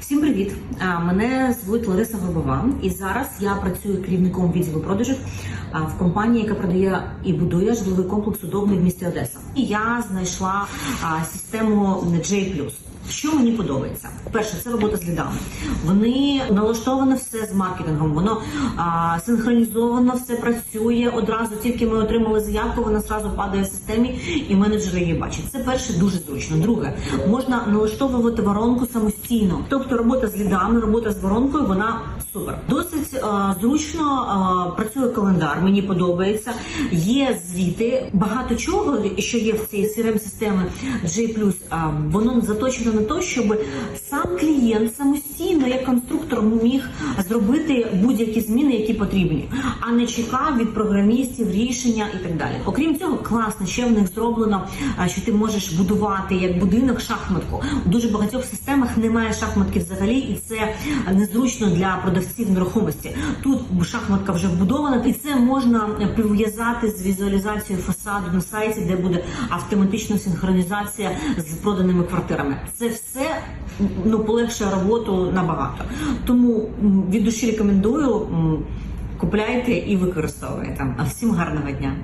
Всім привіт! Мене звуть Лариса Горбова, і зараз я працюю керівником відділу продажів в компанії, яка продає і будує житловий комплекс удобний в місті Одеса. І я знайшла систему J+. Що мені подобається? Перше, це робота з лідами. Вони налаштоване все з маркетингом. Воно а, синхронізовано, все працює. Одразу тільки ми отримали заявку, вона зразу падає в системі, і менеджери її бачать. Це перше дуже зручно. Друге, можна налаштовувати воронку самостійно. Тобто робота з лідами, робота з воронкою, вона супер. Досить а, зручно а, працює календар. Мені подобається. Є звіти, багато чого, що є в цій crm системи J+, а, воно заточено на те, щоб сам клієнт самостійно, як конструктор, міг зробити будь-які зміни, які потрібні, а не чекав від програмістів рішення і так далі. Окрім цього, класно ще в них зроблено, що ти можеш будувати як будинок шахматку. У дуже багатьох системах немає шахматки взагалі, і це незручно для продавців нерухомості. Тут шахматка вже вбудована, і це можна прив'язати з візуалізацією фасаду на сайті, де буде автоматична синхронізація з проданими квартирами. Це все ну полегшує роботу набагато. Тому від душі рекомендую купляйте і використовуйте. А всім гарного дня.